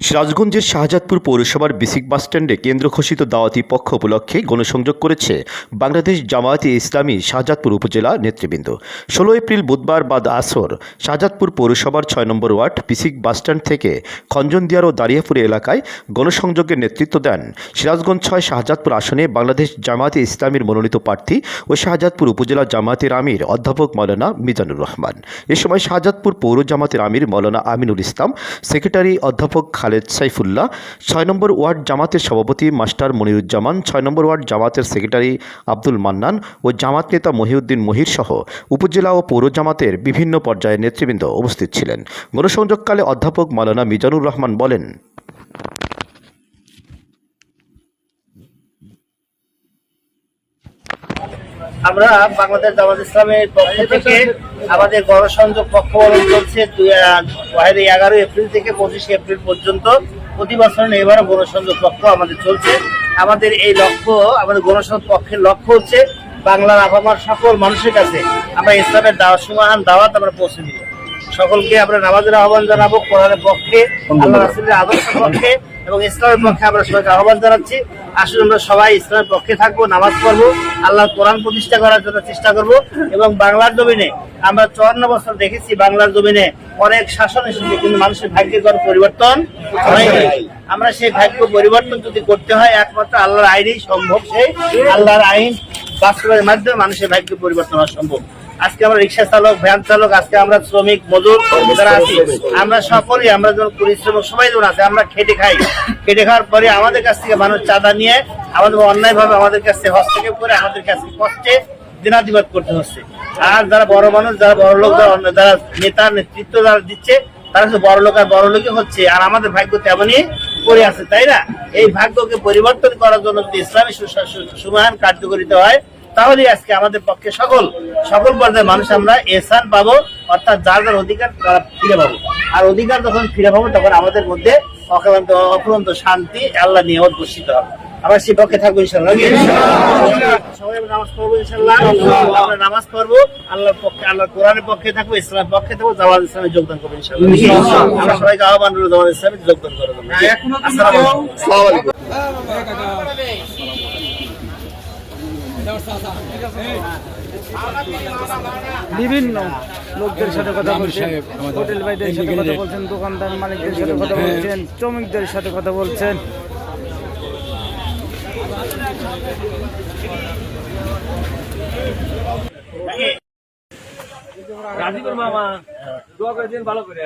সিরাজগঞ্জের শাহজাদপুর পৌরসভার বিসিক বাসস্ট্যান্ডে কেন্দ্র ঘোষিত দাওয়াতি পক্ষ উপলক্ষে গণসংযোগ করেছে বাংলাদেশ জামায়াতে ইসলামী শাহজাদপুর উপজেলা নেতৃবৃন্দ। ষোলো এপ্রিল বুধবার বাদ আসর শাহজাদপুর পৌরসভার ছয় নম্বর ওয়ার্ড বিসিক বাসস্ট্যান্ড থেকে খঞ্জনদিয়ার ও দারিয়াপুর এলাকায় গণসংযোগের নেতৃত্ব দেন সিরাজগঞ্জ ছয় শাহজাদপুর আসনে বাংলাদেশ জামায়াতে ইসলামীর মনোনীত প্রার্থী ও শাহজাদপুর উপজেলা জামায়াতের আমির অধ্যাপক মৌলানা মিজানুর রহমান। এ সময় শাহজাদপুর পৌর জামাতের আমির মৌলানা আমিনুল ইসলাম, সেক্রেটারি অধ্যাপক খালেদ সাইফুল্লাহ, ছয় নম্বর ওয়ার্ড জামাতের সভাপতি মাস্টার মনিরুজ্জামান, ছয় নম্বর ওয়ার্ড জামাতের সেক্রেটারি আব্দুল মান্নান ও জামাত নেতা মহিউদ্দিন মহির সহ উপজেলা ও পৌর জামাতের বিভিন্ন পর্যায়ের নেতৃবৃন্দ উপস্থিত ছিলেন। গণসংযোগকালে অধ্যাপক মালানা মিজানুর রহমান বলেন আমরা বাংলাদেশ জামাত ইসলামের পক্ষ থেকে আমাদের গণসংযোগ পক্ষ পালন চলছে দুই এগারো এপ্রিল থেকে পঁচিশে এপ্রিল পর্যন্ত। প্রতি বছর এবারও গণসংযোগ পক্ষ আমাদের চলছে। আমাদের এই লক্ষ্য আমাদের গণসংযোগ পক্ষের লক্ষ্য হচ্ছে বাংলার আবহাওয়ার সকল মানুষের কাছে আমরা ইসলামের দাওয়াত সুমাহান দাওয়াত আমরা পৌঁছে দিব। সকলকে আমরা নামাজের আহ্বান জানাব কোরআনের পক্ষে আল্লাহ রাসুলের আদর্শের পক্ষে এবং ইসলামের পক্ষে আমরা সবাইকে আহ্বান জানাচ্ছি। আসলে আমরা সবাই ইসলামের পক্ষে থাকব, নামাজ পড়ব, আল্লাহর কোরআন প্রতিষ্ঠা করার জন্য চেষ্টা করব এবং বাংলার জমিনে আমরা চুয়ান্ন বছর দেখেছি বাংলার জমিনে অনেক শাসন এসেছে, কিন্তু মানুষের ভাগ্যের কোনো পরিবর্তন আমরা সেই ভাগ্য পরিবর্তন যদি করতে হয়, একমাত্র আল্লাহর আইনই সম্ভব, সেই আল্লাহর আইন বাস্তবের মাধ্যমে মানুষের ভাগ্য পরিবর্তন হওয়া সম্ভব। আজকে আমরা রিক্সা চালক, ভ্যান চালক, আজকে আমরা শ্রমিক, মজুর যারা আছি, আমরা সকলেই, আমরা যখন পরিশ্রমক সবাই যখন আছে, আমরা খেটে খাই। খেটে খাওয়ার পরে আমাদের কাছ থেকে মানুষ চাঁদা নিয়ে আমাদের অন্যায় ভাবে আমাদের কাছ হস্তক্ষেপ করে আমাদের কাছে কষ্টে দিনাতিবাদ করতে হচ্ছে। আর যারা বড় মানুষ, যারা বড় লোক, যারা নেতা, নেতৃত্ব যারা দিচ্ছে, তারা শুধু বড় লোক আর বড় লোকই হচ্ছে। আর আমাদের ভাগ্য তেমনই পড়ে আছে, তাই না? এই ভাগ্যকে পরিবর্তন করার জন্য যদি ইসলামী সুমাহান কার্যকরিতা হয় তাহলে আজকে আমাদের পক্ষে সকল সকল পর্যায়ের মানুষ আমরা এসান পাবো, অর্থাৎ যার যার অধিকার তারা ফিরে পাবো। আর অধিকার যখন ফিরে পাবো, তখন আমাদের মধ্যে অক্লান্ত অফুরন্ত শান্তি আল্লাহ নিয়ে বর্ষিত হবে। আমরা সে পক্ষে থাকব ইনশাল্লাহ সবাই নামাজ পড়ব ইনশাল্লাহ আমরা নামাজ পড়ব আল্লাহর পক্ষে আল্লাহ কোরআনের পক্ষে থাকব ইসলামের পক্ষে থাকব জামাত ইসলামে যোগদান করব ইনশাল্লাহ আমরা সবাইকে আহ্বান জামাত ইসলামে যোগদান করব। জন্য আলাইকুম। বিভিন্ন লোকদের সাথে কথা বলছেন হোটেল ভাইদের সাথে কথা বলছেন দোকানদার মালিকদের সাথে কথা বলছেন শ্রমিকদের সাথে কথা বলছেন। রাজীবের মামা দোয়া করে দিন ভালো করে।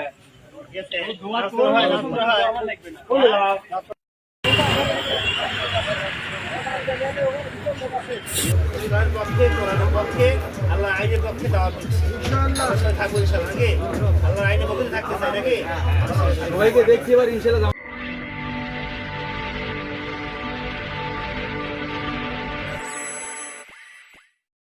পরিবারের পক্ষে কোরআনের পক্ষে আল্লাহ আইনের পক্ষে দাওয়াত দিচ্ছি। থাকব ইনশাল্লাহ নাকি? আল্লাহর আইনের পক্ষে থাকতে চাই নাকি? দেখছি এবার ইনশাল্লাহ